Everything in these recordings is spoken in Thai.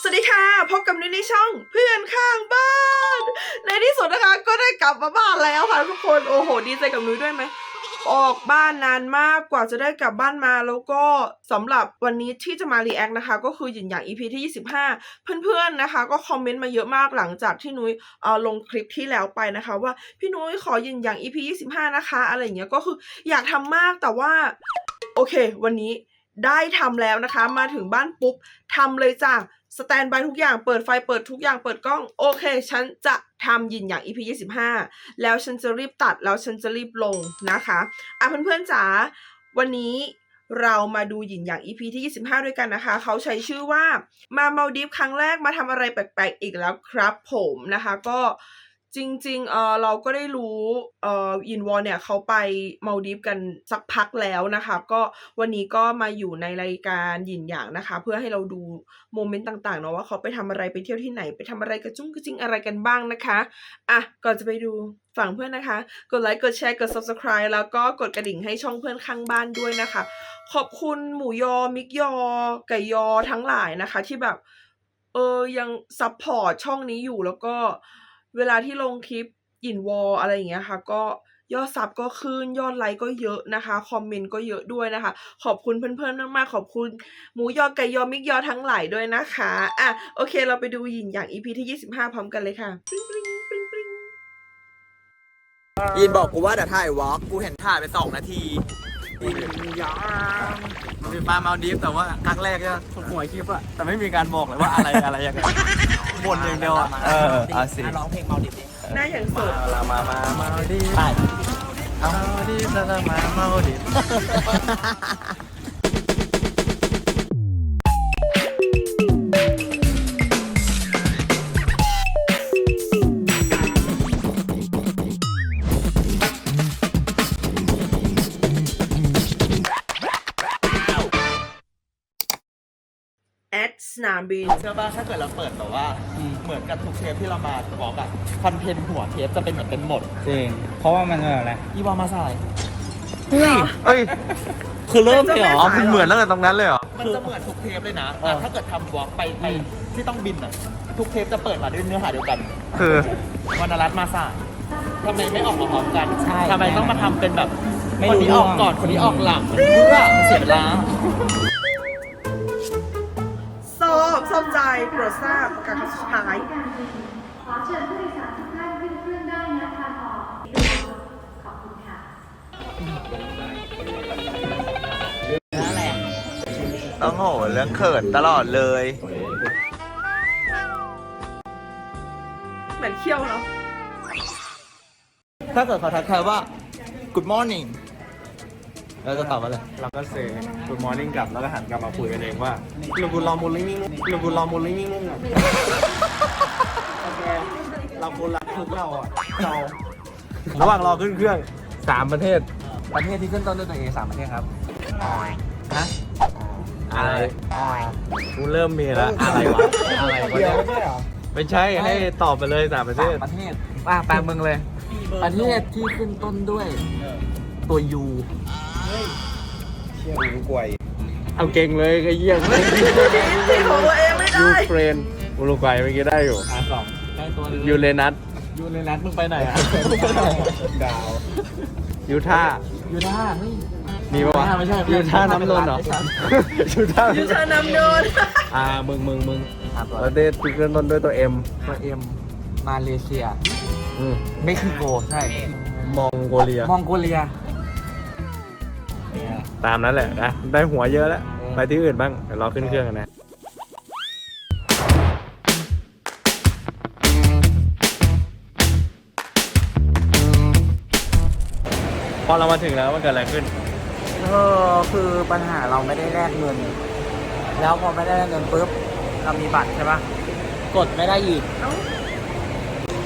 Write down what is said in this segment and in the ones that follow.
สวัสดีค่ะ พบกับนุ้ยในช่องเพื่อนข้างบ้าน ในที่สุดนะคะก็ได้กลับมาบ้านแล้วค่ะทุกคนโอ้โห ดีใจกับนุ้ยด้วยไหมออกบ้านนานมากกว่าจะได้กลับบ้านมาแล้วก็สำหรับวันนี้ที่จะมารีแอคนะคะ ก็คือหยินอย่าง EP ที่ 25 เพื่อนๆนะคะ ก็คอมเมนต์มาเยอะมากหลังจากที่นุ้ยเอ่อลงคลิปที่แล้วไปนะคะ ว่าพี่นุ้ยขอหยินอย่าง EP 25 นะคะ อะไรอย่างเงี้ยก็คืออยากทำมากแต่ว่าโอเค วันนี้ ได้ทำแล้วนะคะ มาถึงบ้านปุ๊บทำเลยจ้ะสแตนบายทุกอย่างเปิดไฟเปิดทุกอย่างเปิดกล้อง โอเค ฉันจะทำยินอย่าง EP 25 แล้วฉันจะรีบตัดแล้วฉันจะรีบลงนะคะอะเพื่อนๆจ๋าวันนี้เรามาดูหยินอย่าง EP ที่ 25 ด้วยกันนะคะ เขาใช้ชื่อว่ามาเมาดิฟครั้งแรกมาทำอะไรแปลกๆ อีกแล้วครับผมนะคะ ก็ จริงๆเออเราก็ได้รู้เออยินวอเนี่ยเขาไปเมาดิฟกันสักพักแล้วนะคะก็วันนี้ก็มาอยู่ในรายการหยินอย่างนะคะ เพื่อให้เราดูโมเมนต์ต่างๆเนาะว่าเขาไปทำอะไรไปเที่ยวที่ไหนไปทำอะไรกระจุ้งกระจิงอะไรกันบ้างนะคะอะก่อนจะไปดูฝั่งเพื่อนนะคะ กดไลค์กดแชร์กด subscribe แล้วก็กดกระดิ่งให้ช่องเพื่อนข้างบ้านด้วยนะคะ ขอบคุณหมูยอมิกยอไก่ยอทั้งหลายนะคะ ที่แบบเออยังซัพพอร์ตช่องนี้อยู่แล้วก็ เวลาที่ลงคลิปหยินวอลอะไรอย่างเงี้ยค่ะ ก็ยอดซับก็ขึ้นยอดไลค์ก็เยอะนะคะ คอมเมนต์ก็เยอะด้วยนะคะ ขอบคุณเพื่อนๆมากๆขอบคุณหมูยอไก่ยอมิกยอทั้งหลายด้วยนะคะอะโอเคเราไปดูหยินอย่าง EP ที่ 25 พร้อมกันเลยค่ะยินบอกกูว่าเดี๋ยวถ่ายวอล์กกูเห็นถ่ายไปสองนาทียังมันเป็นปลาเมาดีฟแต่ว่าครั้งแรกก็หัวคลิปอะแต่ไม่มีการบอกเลยว่าอะไรอะไรยังไง บ่นอย่างเดียวอะเออเอาสิ ร้องเพลงเมาดิบดิหน้าอย่างสดมา มา มาเมาดีฟไป เมาดีฟแล้วมาเมาดีามบินเชื่อป่ะถ้าเกิดเราเปิดแบบว่า เหมือนกับทุกเทปที่เรามาบอกอะคอนเทนต์หัวเทปจะเป็นเหมือนเป็นหมดจริงเพราะว่ามันแบบอะไรอีวามาสายเฮ้ยเอ้ยคือเริ่มเลยเหรออ๋อมันเหมือนตั้งแต่ตรงนั้นเลยเหรอ มันจะเหมือนทุกเทปเลยนะอะถ้าเกิดทำวอล์กไปไปอืมที่ต้องบินอะทุกเทปจะเปิดมาด้วยเนื้อหาเดียวกัน คือวรรณรัตน์มาสายทำไมไม่ออกมาพร้อมกันใช่ทำไมต้องมาทำเป็นแบบไม่คนรู้นี้ออกก่อนเรื่องคนนี้ออกหลังเพื่อเสียเวลาซ อบซ่อมใจโปรดทราบการครั้งสุดท้ายขอเชิญผู้โดยสารทุกท่านขึ้นเครื่องได้นะทางออกขอบคุณค่ะนั่นแหละต้องโหเรื่องเขินตลอดเลย เหมือนเคี้ยวเนาะถ้าเกิดเขาทักทายว่า good morning เราจะตอบว่าอะไรเราก็เซ good morning กลับแล้วก็หันกลับมาคุยกันเองว่าลูกูรอมูลลิ่งลูกูรอมูลลิ่งโอเคเราคนรักทุกเราอะเราระหว่างรอขึ้นเครื่องสามประเทศ ประเทศที่ขึ้นต้นด้วยตัวเอสามประเทศครับฮะอะไรกูเริ่มมีแล้วอะไรวะอะไรวะเนี่ยไม่ใช่ให้ตอบไปเลยสามประเทสามศประเทศว่าแปลมึงเลย ประเทศที่ขึ้นต้นด้วยตัวยู เอาเก่งเลยไอ้เหี้ยที่ของตัวเองไม่ยูได้เครนอุรุกวัยเมื่อกี้ได้อยู่อะสองใกล้ตัวเลยยูเรนัสยูในนัดมึงไปไหนอะดาวยูท่ายูท่าเฮ้ย มีปะวะไม่ใช่ไม่ใช่ยูท่าน้ำนนท์เหรอไม่ใช่ ยูท่ายูชานำโดนอ่ามึงมึงมึงอะตัวประเทศที่ขึ้นต้นด้วยตัวเอ็มตัวเอ็มมาเลเซีย เม็กซิโก ใช่ มองโกเลีย มองโกเลีย ตามนั้นแหละนะได้หัวเยอะแล้วเออไปที่อื่นบ้างเดี๋ยวรอขึ้นเครื่องกันนะ พอเรามาถึงแล้วมันเกิดอะไรขึ้น เออคือปัญหาเราไม่ได้แลกเงิน แล้วพอไม่ได้แลกเงินปุ๊บ เรามีบัตรใช่ปะกดไม่ได้อีกเอ้า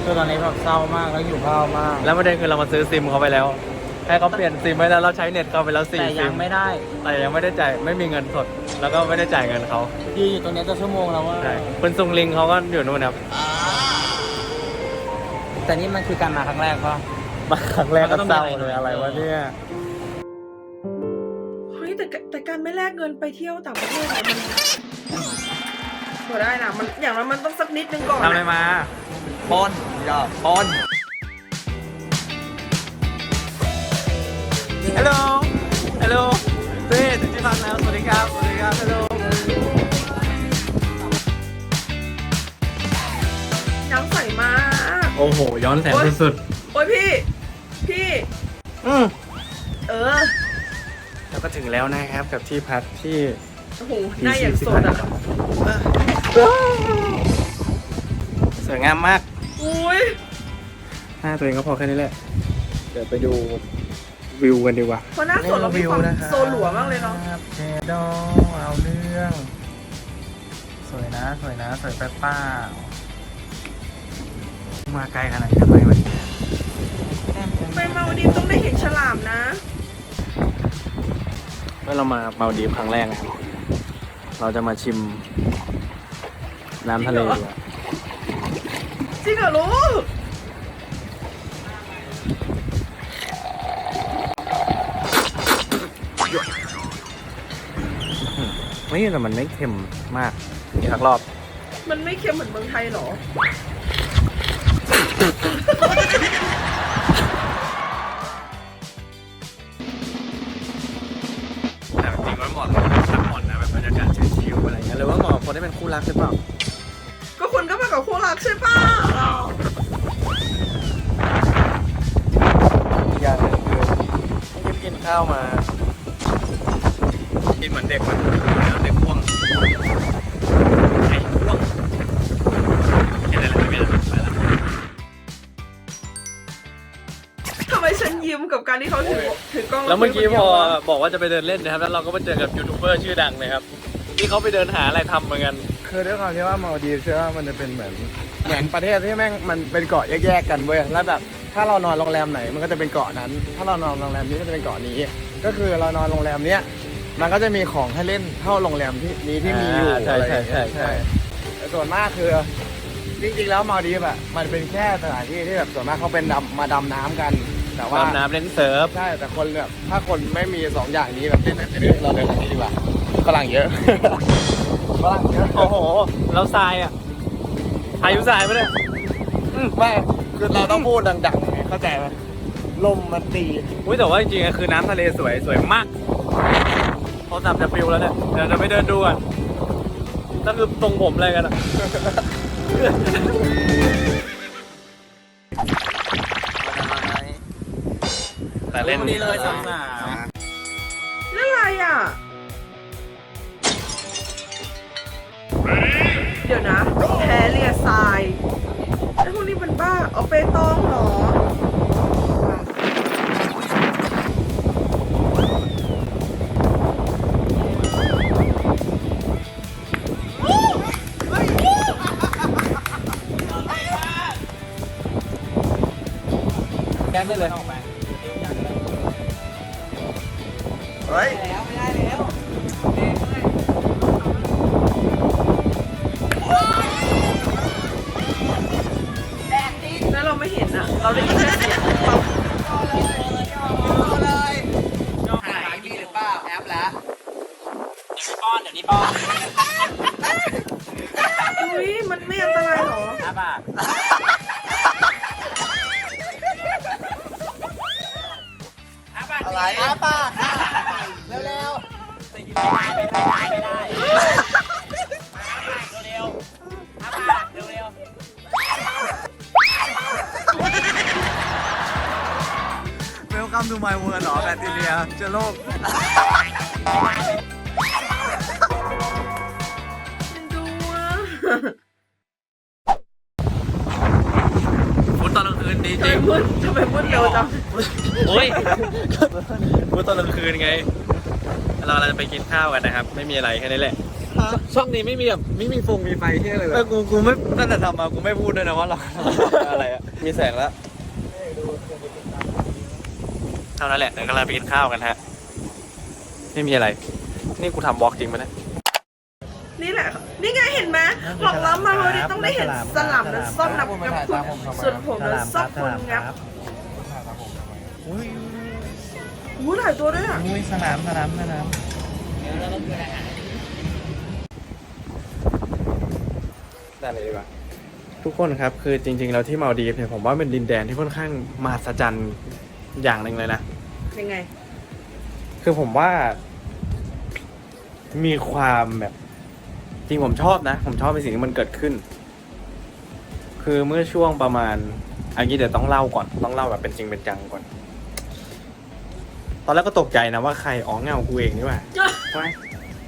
คือตอนนี้แบบเศร้ามากแล้วอยู่ข้าวมาก แล้วประเด็นคือเรามาซื้อซิมเขาไปแล้ว ให้เขาเปลี่ยนซิมให้แล้วเราใช้เน็ตเขาไปแล้วสี่แต่ซิยังมไม่ได้แต่ยังไม่ได้จ่ายไม่มีเงินสด แล้วก็ไม่ได้จ่ายเงินเขายืนอยู่ตรงเนี้ยจะชั่วโมงแล้วว่า ใช่คุณซุงลิงเขาก็อยู่นู่นครับแต่นี่มันคือการมาครั้งแรกปะ มาครั้งแรกก็เศร้ามันก็ต้องมีอะไรเลยอะไรวะเนี่ย เฮ้ยแต่กแต่การไม่แลกเงินไปเที่ยวต่างประเทศอะมันพอได้นะมันอย่างนั้นมันต้องสักนิดนึงก่อนทำอะไรนะมาปอนยอดปอน ฮัลโหล ฮัลโหลเต้ถึงที่พักแล้ว สวัสดีครับ สวัสดีครับ ฮัลโหลน้ำใสมาก โอ้โห ย้อนแสงสุดโอ้ยพี่ พี่ ๆอืมเออ แล้วก็ถึงแล้วนะครับกับที่พักที่โอ้โหหน้าอย่างสดอะ สวยงามมากอุ้ย หน้าตัวเองก็พอแค่นี้แหละ เดี๋ยวไปดู วิวกันดีกว่าเพราะหน้าสดเรามีความโซหลัวมากเลยเนาะเจดอเอาเรื่อง สวยนะ สวยนะ สวยแป๊บป้ามาไกลขนาดนี้ทำไมวะไปมาวันนี้ต้องได้เห็นฉลามนะเมื่อเรามาเมาดีฟครั้งแรกนะครับเราจะมาชิมน้ำทะเลดีกว่าจริงเหรอลูก ไม่แต่มันไม่เค็มมากอีกสักรอบ มันไม่เค็มเหมือนเมืองไทยเหรอ แต่จริงๆมันเหมาะกับการพักผ่อนนะแบบบรรยากาศชิลๆอะไรเงี้ยหรือว่าเหมาะกับคนที่เป็นคู่รักหรือเปล่า ก็คุณก็มากับคู่รักใช่ป่ะอีกอย่างหนึงคือไม่ได้กินข้าวมา กินเหมือนเด็กมันแล้วเด็กพ่วงไอ้พ่วงแค่นั้นแหละไม่มีอะไรไปแล้วทำไมฉันยิ้มกับการที่เขาถือถือกล้องแล้วเมื่อกี้พอคนเดียววะบอกว่าจะไปเดินเล่นนะครับ แล้วเราก็ไปเจอกับยูทูบเบอร์ชื่อดังนะครับที่เขาไปเดินหาอะไรทำเหมือนกัน คือด้วยความที่ว่ามาดีฟใช่ว่ามันจะเป็นเหมือนเหมือนประเทศที่แม่งมันเป็นเกาะแยกๆกันเว้ยแล้วแบบถ้าเรานอนโรงแรมไหนมันก็จะเป็นเกาะนั้น ถ้าเรานอนโรงแรมนี้ก็จะเป็นเกาะนี้ ก็คือเรานอนโรงแรมเนี้ย มันก็จะมีของให้เล่นเท่าโรงแรมที่นี้ที่มีอยู่อ่าใช่อะไรอย่างเงี้ยใช่ ใช่แต่ส่วนมากคือ จริงๆแล้วมาดีฟอะมันเป็นแค่สถานที่ที่แบบส่วนมากเขาเป็นดำมาดำน้ำกัน แต่ว่า ว่ายน้ำเล่นเซิร์ฟ ใช่แต่คนแบบถ้าคนไม่มีสองอย่างนี้แบบเล่นแบบนี้เราเดินทางนี้ดีกว่าฝรั่งเยอะ ฝรั่งเยอะโอ้โหแล้วทรายอะพายุทรายปะเนี่ย ไม่คือเราต้องพูดดังๆไงเข้าใจไหมลมมันตี อุ้ยแต่ว่าจริงๆอะคือน้ำทะเลสวยสวยมาก โทรศัพท์จะปลิวแล้วเนี่ย เดี๋ยวจะไปเดินดูก่อนนั่นคือตรงผมอะไรกันอะ แต่เล่นนี่เลยสามสามนั่นอะไรอะ เดี๋ยวนะแพ้เรียทรายไอ้พวกนี้มันบ้า เอาเปตอง ได้เลย เฮ้ย แล้ว ๆเวลคัมทูมายเวิร์เหรอแบคทีเรียเชื้อโรคดูอะฟุตตอนกลางคืนดีทำจไมริงมืดทำไมมืดเร็วจังโอ้ยฟุตตอนกลางคืนไง เราเราจะไปกินข้าวกันนะครับ ไม่มีอะไรแค่นี้แหละ ช่องนี้ไม่มีแบบไม่มีฟงมีไฟที่อะไรเลยกูกูไม่ตั้งแต่ทำมากูไม่พูดด้วยนะว่าเรา อะไรอะมีแสงแล้ว เท่านั้นแหละเดี๋ยวก็เราไปกินข้าวกันฮะ ไม่มีอะไร นี่กูทำบล็อกจริงไหมเนี่ย นี่แหละ นี่ไงเห็นไหมบอกแล้วมาวันนี้ต้องได้เห็นสลับและส้มนับกับคุณส่วนผมและซอกคุณงับอุ้ยอู้หลายตัวด้วยอะอุ้ยสนามสนามสนามแต่เลยดีกว่าทุกคนครับ คือจริง ๆ แล้วที่มาลดีฟเนี่ยผมว่าเป็นดินแดนที่ค่อนข้างมหัศจรรย์ อย่างหนึ่งเลยนะ ยังไง คือผมว่า มีความแบบ จริงผมชอบนะ ผมชอบในสิ่งที่มันเกิดขึ้น คือเมื่อช่วงประมาณอันนี้เดี๋ยวต้องเล่าก่อนต้องเล่าแบบเป็นจริงเป็นจังก่อน ตอนแรกก็ตกใจนะว่าใครอ๋อเงากูเองนี่หว่าใช่ไหม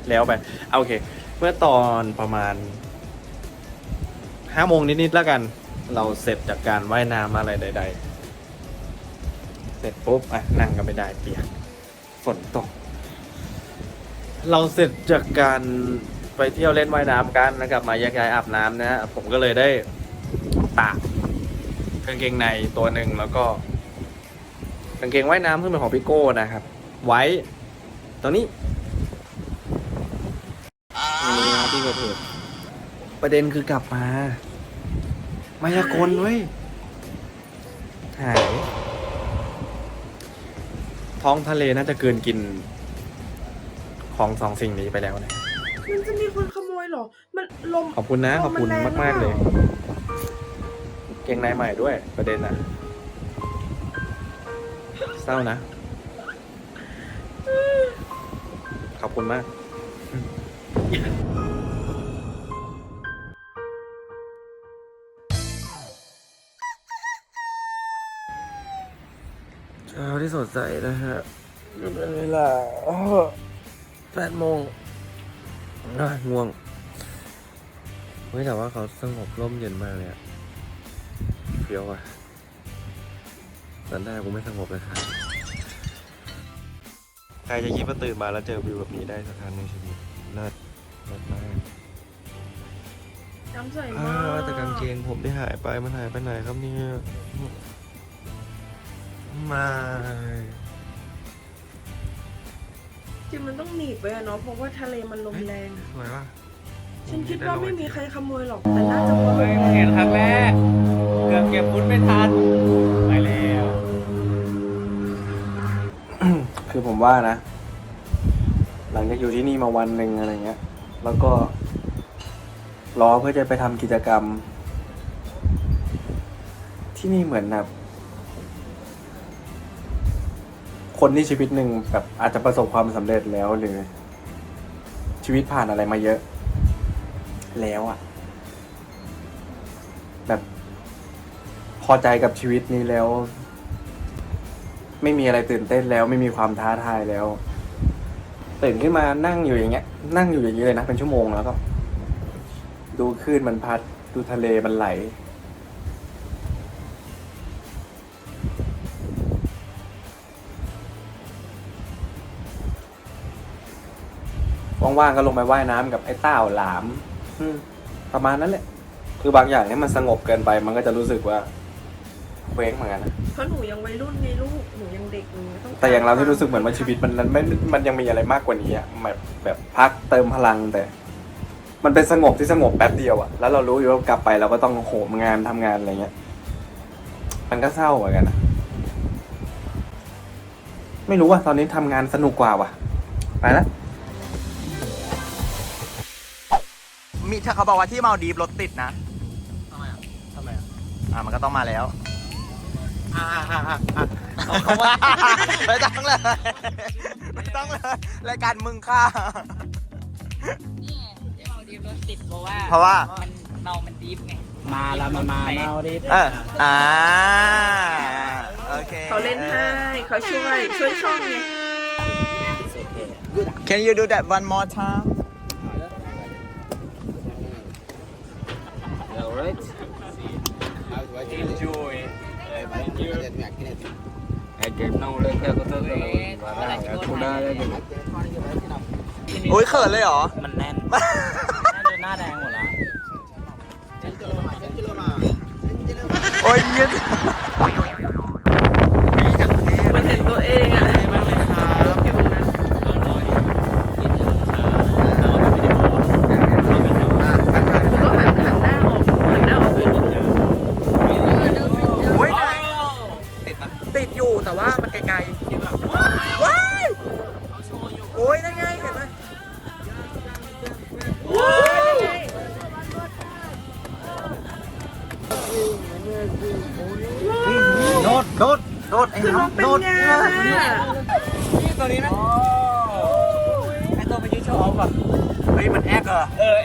แล้วไปเอาโอเค เมื่อตอนประมาณห้าโมงนิดๆแล้วกัน เราเสร็จจากการว่ายน้ำอะไรใด ๆ เสร็จปุ๊บอะนั่งกันไม่ได้เปียกฝนตก เราเสร็จจากการไปเที่ยวเล่นว่ายน้ำกันแล้วกลับมาแยกย้ายอาบน้ำนะฮะผมก็เลยได้ตากกางเกงในตัวหนึ่งแล้วก็กางเกงว่ายน้ำซึ่งเป็นของพี่โก้นะครับ ไว้ตรงนี้นี่นะที่เกิดเหตุประเด็นคือกลับมา มายากลเว้ยหาย ท้องทะเลน่าจะเกินกิน ของสองสิ่งนี้ไปแล้วนะมันจะมีคนขโมยเหรอ มันลมขอบคุณนะลมขอบคุณนแรงมากๆเลยหรือเปล่เกงในใหม่ด้วย ประเด็นอะเศร้านะ ขอบคุณมาก ที่สดใสนะฮะเป็นเวลาแปดโมงน่าง่วงเฮ้ยแต่ว่าเขาสงบร่มเย็นมากเลยอะเฟี้ยวอะแต่หน้ากูไม่สงบเลยครับใครจะคิดว่าตื่นมาแล้วเจอวิวแบบนี้ได้สักครั้งในชีวิตเลิศเลิศมากน้ำใสอ้ามากวแต่กางเกงผมที่หายไปมันหายไปไหนครับเนี่ย ไมาจริงมันต้องหนีบไว้อะเนาะเพราะว่าทะเลมันลมแรง สวยปะฉันคิดว่าไม่มีใครขโมยหรอกแต่น่าจะเพราะเฮ้ยมึงเห็นครั้งแรก เกือบเก็บพุ้นไม่ทัน ไปแล้ว คือผมว่านะ หลังจากอยู่ที่นี่มาวันหนึ่งอะไรเงี้ย แล้วก็รอเพื่อจะไปทำกิจกรรม ที่นี่เหมือนแบบ คนที่ชีวิตหนึ่งแบบอาจจะประสบความสำเร็จแล้วหรือ ชีวิตผ่านอะไรมาเยอะ แล้วอะแบบ พอใจกับชีวิตนี้แล้ว ไม่มีอะไรตื่นเต้นแล้ว ไม่มีความท้าทายแล้วตื่นขึ้นมานั่งอยู่อย่างเงี้ย นั่งอยู่อย่างนี้เลยนะเป็นชั่วโมงแล้วก็ ดูคลื่นมันพัด ดูทะเลมันไหล ว่างๆก็ลงไปว่ายน้ำกับไอ้เต้าหลาม อืม ประมาณนั้นแหละ คือบางอย่างเนี่ยมันสงบเกินไป มันก็จะรู้สึกว่าเคว้งเหมือนกันนะเพราะหนูยังวัยรุ่นไงลูกหนูยังเด็กหนูต้องแต่อย่างเราที่รู้สึกเหมือนว่าชีวิตมันนั้นไม่มันยังมีอะไรมากกว่านี้อะแบบแบบพักเติมพลังแต่ มันเป็นสงบที่สงบแป๊บเดียวอะแล้วเรารู้อยู่ว่ากลับไปเราก็ต้องโหมงานทำงานอะไรเงี้ย มันก็เศร้าเหมือนกันนะไม่รู้ว่าตอนนี้ทำงานสนุกกว่าว่ะ ไปละ มีถ้าเขาบอกว่าที่มาดีฟรถติดนะ ทำไมอะทำไมอะอะมันก็ต้องมาแล้ว อ่าอ่าอ่าอ่าเอาคำว่า ไม่ต้องเลยไม่ต้องเลยรายการมึงค่า นี่ไงที่เมาดีฟรถติดเพราะว่าเพราะว่ามันเมา มันดีฟไง มาแล้วมามาเมาดิเอออ่าโอเค เขาเล่นให้เขาช่วย ช่วยช่องไง Can you do that one more time I get no เลยแค่ก็เท่านั้นอุ้ยเขินเลยเหรอ มันแน่น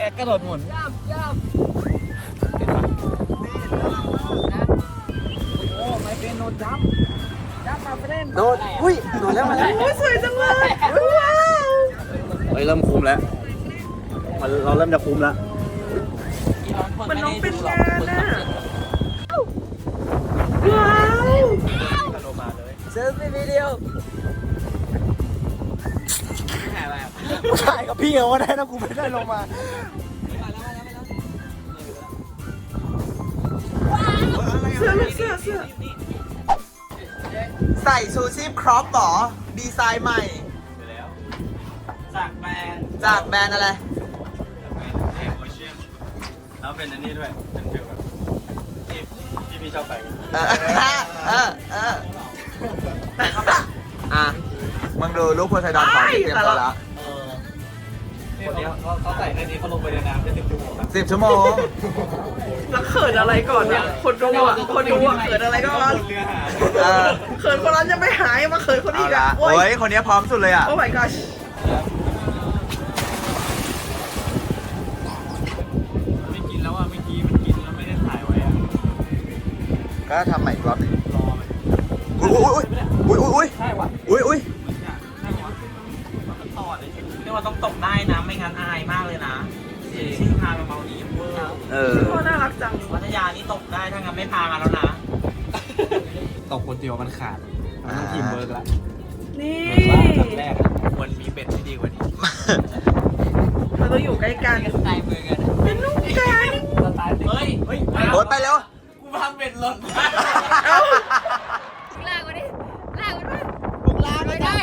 อเออแอคกระโดดหมุนโดดอุ้ยโดดแล้วมาแล้วโอ้ยสวยจังเลยว้าวเฮ้ยเริ่มคุ้มแล้วมันเราเริ่มจะคุ้มแล้วมันน้องเป็นงานอะว้าวเซลฟี่วิดีโอ ถ่ายกับพี่เอาก็ได้นะกูไม่ได้ลงมาเสื้อลูกเสื้อเสื้อใส่ชูชีพครอปหรอ ดีไซน์ใหม่ จากแบรนด์จากแบรนด์อะไรแล้วเป็นอันนี้ด้วยเป็นฟิลแบบที่ที่พี่ชอบใส่เออ เออ เอออะ มึงดูลูกโพไซดอนของที่เตรียมตัวแล้วคนนี้เขาเขาใส่ในนี้เขาลงไปในน้ำได้สิบชั่วโมงครับสิบชั่วโมงแล้วเขินอะไรก่อนเนี่ย คนดูอะ คนดูอะเขินอะไรก่อนเรือหาเออเขินคนนั้นจะไม่หายมาเขินคนเอาอีกละอะโอ้โอ้ยย คนนี้พร้อมสุดเลยอะ โอ้ my gosh ไม่กินแล้วอะเมื่อกี้มันกินแล้วไม่ได้ถ่ายไว้อะก็ทำใหม่อีกรอบหนึงรอมันอุ้ยอุ้ยอุ้ยอุ้ยใช่วะอุ้ยอุ้ย ว่าต้องตกได้นะ ไม่งั้นอายมากเลยนะชื่อพามาเมาดีเวอร์เออพ่อน่ารักจังพัทยานี่ตกได้ถ้างั้นไม่พามาแล้วนะตกคนเดียวมันขาดมันต้องทีมเวิร์กละนี่แรกอะควรมีเบ็ดที่ดีกว่านี้เราต้องอยู่ใกล้กันสไตล์มือกันเป็นลูกกันสไตล์เฮ้ยเฮ้ยโอ๊ยไปเร็วกูพังเบ็ดหล่น ลากมาดิ ลากมันมา บุกลาไม่ได้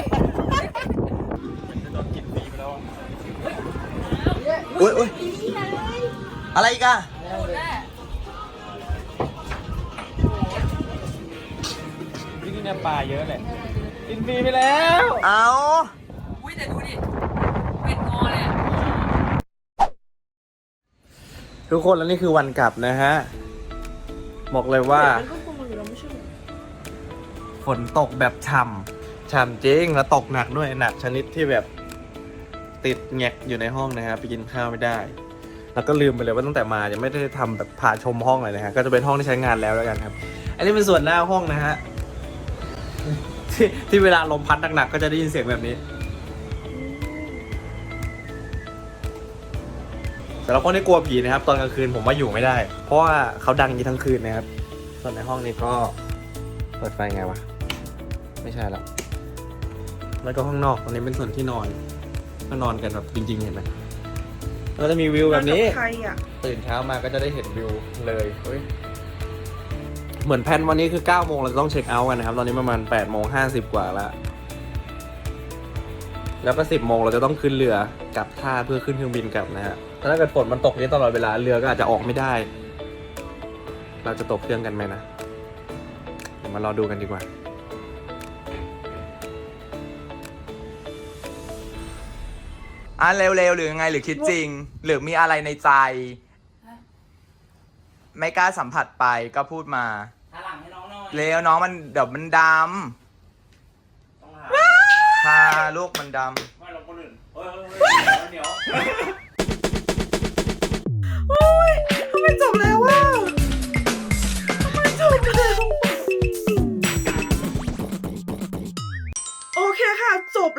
จะโดนกินฟรีไปแล้วอะ อุ้ยอุ้ยอะไรอีกอะที่นี่เนี่ยปลาเยอะแหละกินฟรีไปแล้ว เอาอุ้ยแต่ดูดิเป็นงอเลยอะทุกคนแล้วนี่คือวันกลับนะฮะ บอกเลยว่ามันก็คงอยู่แล้วไม่ใช่เหรอฝนตกแบบช่ำช่ำจริงแล้วตกหนักด้วยหนักชนิดที่แบบ ติดแงกอยู่ในห้องนะครับไปกินข้าวไม่ได้ แล้วก็ลืมไปเลยว่าตั้งแต่มายังไม่ได้ทำแบบพาชมห้องเลยนะฮะก็จะเป็นห้องที่ใช้งานแล้วแล้วกันครับ อันนี้เป็นส่วนหน้าห้องนะฮะที่ที่เวลาลมพัดหนักๆก็จะได้ยินเสียงแบบนี้สำหรับคนที่กลัวผีนะครับ ตอนกลางคืนผมว่าอยู่ไม่ได้ เพราะว่าเขาดังอยางนี้ทั้งคืนนะครับ ส่วนในห้องนี้ก็เปิดไฟไงวะไม่ใช่ละแล้วก็ห้องนอกตรงนี้เป็นส่วนที่นอน ก็นอนกันแบบจริง ๆ เห็นไหมแล้วก็จะมีวิวแบบนี้ ใครอะตื่นเช้ามาก็จะได้เห็นวิวเลยเฮ้ยเหมือนแผนวันนี้คือ9โมงเราจะต้องเช็คเอาท์กันนะครับ ตอนนี้ประมาณ8โมง50 กว่าแล้วแล้วก็ 10โมงเราจะต้องขึ้นเรือกลับท่าเพื่อขึ้นเครื่องบินกลับนะฮะถ้าเกิดฝนมันตกนี้ตลอดเวลาเรือก็อาจจะออกไม่ได้ เราจะตกเครื่องกันไหมนะเดี๋ยวมารอดูกันดีกว่า อะเร็วๆหรือยังไงหรือคิดจริง หรือมีอะไรในใจ ไม่กล้าสัมผัสไปก็พูดมาหาหลังให้น้องหน่อยเร็วน้องมันเดี๋ยวมันดต้องหาำค่ะลูกมันดไม่ลงคนอื่นเฮ้ยเฮ้ยเฮ้ยเดี๋ยว โอ้ยทำไมจบแล้ว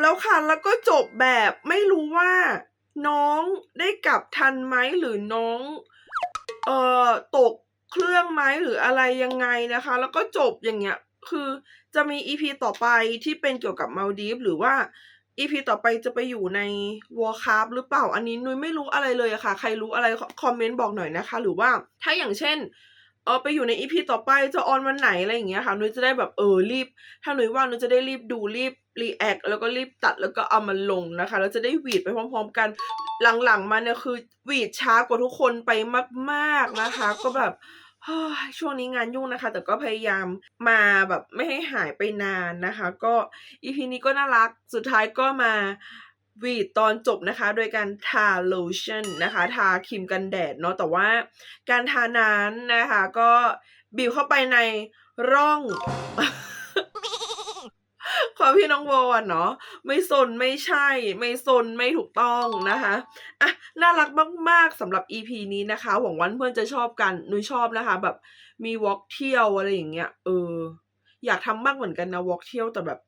แล้วค่ะ แล้วก็จบแบบไม่รู้ว่า น้องได้กลับทันไหมหรือน้องเอ่อตกเครื่องไหมหรืออะไรยังไงนะคะ แล้วก็จบอย่างเงี้ย คือจะมีอีพีต่อไปที่เป็นเกี่ยวกับมาลดีฟหรือว่าอีพีต่อไปจะไปอยู่ในวอ r ค r ร์หรือเปล่าอันนี้นุ้ยไม่รู้อะไรเลยอะค่ะ ใครรู้อะไรคอมเมนต์บอกหน่อยนะคะ หรือว่าถ้าอย่างเช่นเออไปอยู่ในอีพีต่อไปจะออนวันไหนอะไรอย่างเงี้ยค่ะนุ้ยจะได้แบบเออรีบ ถ้านุ้ยว่านุ้ยจะได้รีบดูรีบ รีแอคแล้วก็รีบตัดแล้วก็เอามาลงนะคะ แล้วจะได้หวีดไปพร้อม ๆ กันหลังๆมาเนี่ยคือหวีดช้ากว่าทุกคนไปมากๆนะคะ ก็แบบช่วงนี้งานยุ่งนะคะ แต่ก็พยายามมาแบบไม่ให้หายไปนานนะคะ ก็อีพีนี้ก็น่ารักสุดท้ายก็มาวีดตอนจบนะคะ โดยการทาโลชั่นนะคะ ทาครีมกันแดดเนาะแต่ว่าการทานั้นนะคะ ก็บีบเข้าไปในร่อง ความพี่น้องโวอะเนาะไม่สนไม่ใช่ ไม่สนไม่ถูกต้องนะคะอะน่ารักมากๆสำหรับ EP นี้นะคะ หวังว่าเพื่อนจะชอบกันนุ้ยชอบนะคะ แบบมีวอล์กเที่ยวอะไรอย่างเงี้ยเออ อยากทำมากเหมือนกันนะวอล์กเที่ยวแต่แบบ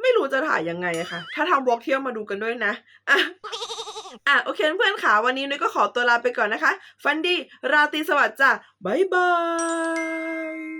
ไม่รู้จะถ่ายยังไงอะค่ะ ถ้าทำวอล์กเที่ยวมาดูกันด้วยนะอะอะโอเคเพื่อนๆค่ะ วันนี้นุ้ยก็ขอตัวลาไปก่อนนะคะ ฟันดี ราตรีสวัสดิ์จ้ะบ๊ายบาย